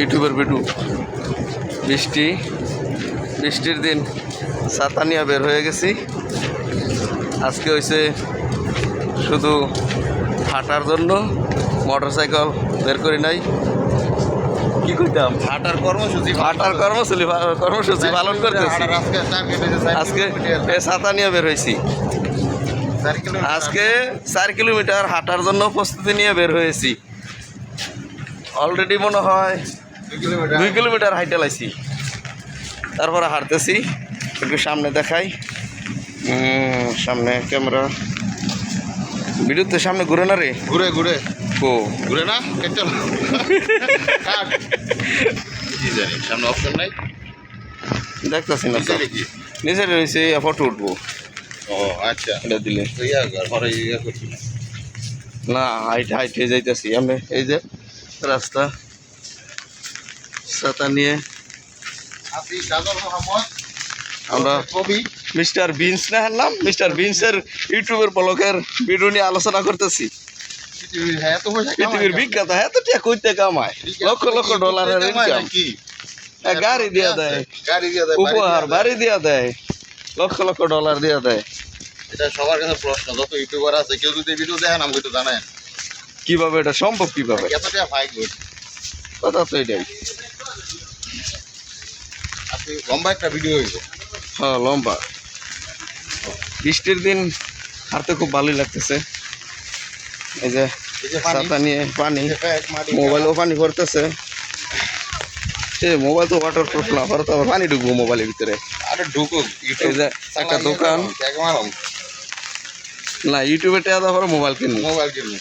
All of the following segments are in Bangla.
ইউটিউবের ভিডিও। বৃষ্টি বৃষ্টির দিন ছাতা নিয়ে বের হয়ে গেছি। আজকে হয়েছে শুধু হাঁটার জন্য মোটর সাইকেল বের করি নাই। কি করতাম হাঁটার কর্মসূচি হাঁটার কর্মসূচি কর্মসূচি পালন করতেছি। আজকে ছাতা নিয়ে বের হয়েছি আজকে চার কিলোমিটার হাঁটার জন্য প্রস্তুতি নিয়ে বের হয়েছি। অলরেডি মনে হয় দুই কিলোমিটার হাইটে লাইছি। তারপরে হাঁটতেছি একটু সামনে দেখাই। সামনে ক্যামেরা। ভিডিওতে সামনে ঘুরে না রে? ঘুরে ঘুরে। ও। ঘুরে না? কেটে জানি সামনে অপশন নাই? দেখতেছি না নিচে রয়েছে ফটো উঠবো। ও আচ্ছা। এটা দিলে। না হাইট হাইট হয়ে যাইতেছি। আমি এই যে রাস্তা। ছাতা নিয়ে। আমরা মিস্টার বিনস না এর নাম? মিস্টার বিনসের ইউটিউবের ব্লগের ভিডিও নিয়ে আলোচনা করতেছি। পৃথিবীর হ্যাঁ বিখ্যাত হ্যাঁ তো টিয়া কইতে কামায়। লক্ষ লক্ষ ডলারের ইনকাম দেয় গাড়ি দিয়ে দেয়। উপহার বাড়ি দিয়া দেয়। লক্ষ লক্ষ ডলার দিয়া দেয়। এটা সবার কাছে প্রশ্ন, যত ইউটিউবার আছে, কেউ যদি ভিডিও দেখেন, আমাকে একটু জানায় কীভাবে এটা সম্ভব কীভাবে? কথা তো এটাই। লম্বা একটা ভিডিও হ্যাঁ লম্বা। বৃষ্টির দিন হাঁটতে খুব ভালোই লাগতেছে। এই যে পানি। ছাতা নিয়ে পানি। মোবাইলও পানি ভরতেছে। এ মোবাইল তো ওয়াটার প্রুফ না ভরতে আবার পানি ঢুকবো মোবাইলের ভিতরে। আরে ঢুকুক এই যে একটা দোকান। না ইউটিউবে টেয়া দেওয়ার মোবাইল কিনবো। মোবাইল কিনবো।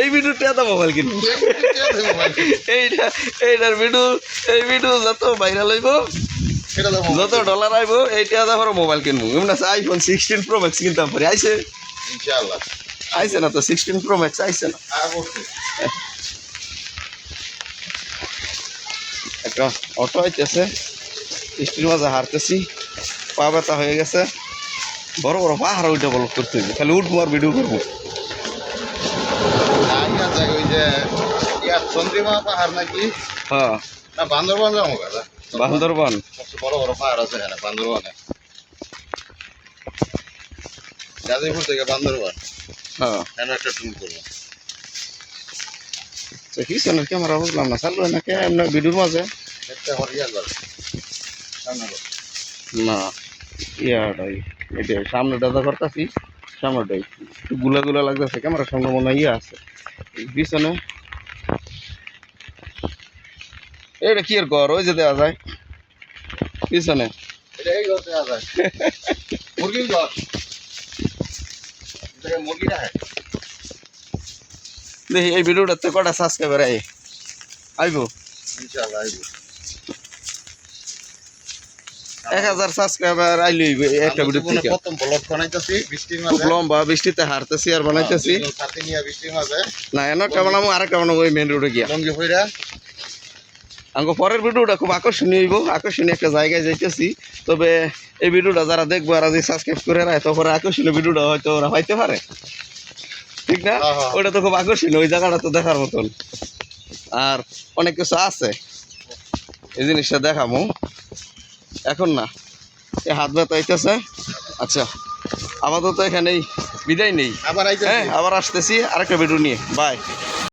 এই ভিডিও দাও মোবাইল কিনবো। এইটা এইটার ভিডিও এই ভিডিও যত ভাইরাল হইব যত ডলার আইব এই টেয়া দেওয়ার মোবাইল কিনবো। এমন আছে আইফোন সিক্সটিন প্রো ম্যাক্স কিনতাম পারি। আইসে ইনশাআল্লাহ। আইসে না তো সিক্সটিন প্রো ম্যাক্স আইসে না। একটা অটো আইতেছে বৃষ্টির মাঝে হারতেছি পা ব্যথা হয়ে গেছে। বড় বড় পাহাড় ওইটা বল করতে খালি উঠবো আর ভিডিও করব। যে ইয়া চন্দ্রিমা পাহাড় নাকি? হ্যাঁ। না বান্দরবান যাব কাদা বান্দরবান? বড় বড় পাহাড় আছে এখানে বান্দরবানে। গাজীপুর থেকে বান্দরবান। হ্যাঁ। এখানে একটা ট্যুর করব। তো কি শোনার ক্যামেরা বুঝলাম না চালু না কে? এমনি ভিডিওর মাঝে। একটা না ইয়াটাই। এটা সামনেটা তো করতেছি সামনেটাই গুলা গুলা লাগতেছে ক্যামেরার সামনে মনে হয় ইয়ে আছে। পিছনে এটা কি আর ঘর ওই যে দেওয়া যায়। পিছনে মুরগির ঘর এটা দেখি এই ভিডিওটাতে কটা সাবস্ক্রাইবার আই আইব ইনশাআল্লাহ আইবো এক হাজার সাবস্ক্রাইবার আইলি একটা ভিডিও থেকে। প্রথম ব্লগ বানাইতেছি বৃষ্টির খুব লম্বা বৃষ্টিতে হারতেছি আর বানাইতেছি। সাথে নিয়ে বৃষ্টির মাঝে। না এন একটা বানাবো আর একটা বানাবো ওই মেন রোডে গিয়া। লঙ্গি হইরা আমাকে পরের ভিডিওটা খুব আকর্ষণীয় হইব। আকর্ষণীয় একটা জায়গায় যাইতেছি। তবে এই ভিডিওটা যারা দেখব আর যদি সাবস্ক্রাইব করে রায় তখন আকর্ষণীয় ভিডিওটা হয়তো ওরা পাইতে পারে। ঠিক না? হ্যাঁ, হ্যাঁ। ওটা তো খুব আকর্ষণীয় ওই জায়গাটা তো দেখার মতন। আর অনেক কিছু আছে। এই জিনিসটা দেখামো এখন না এই হাত ব্যথা হইতেছে। আচ্ছা আপাতত এখানেই বিদায় নেই। আবার আইতেছি। হ্যাঁ আবার আসতেছি। আরেকটা ভিডিও নিয়ে। বাই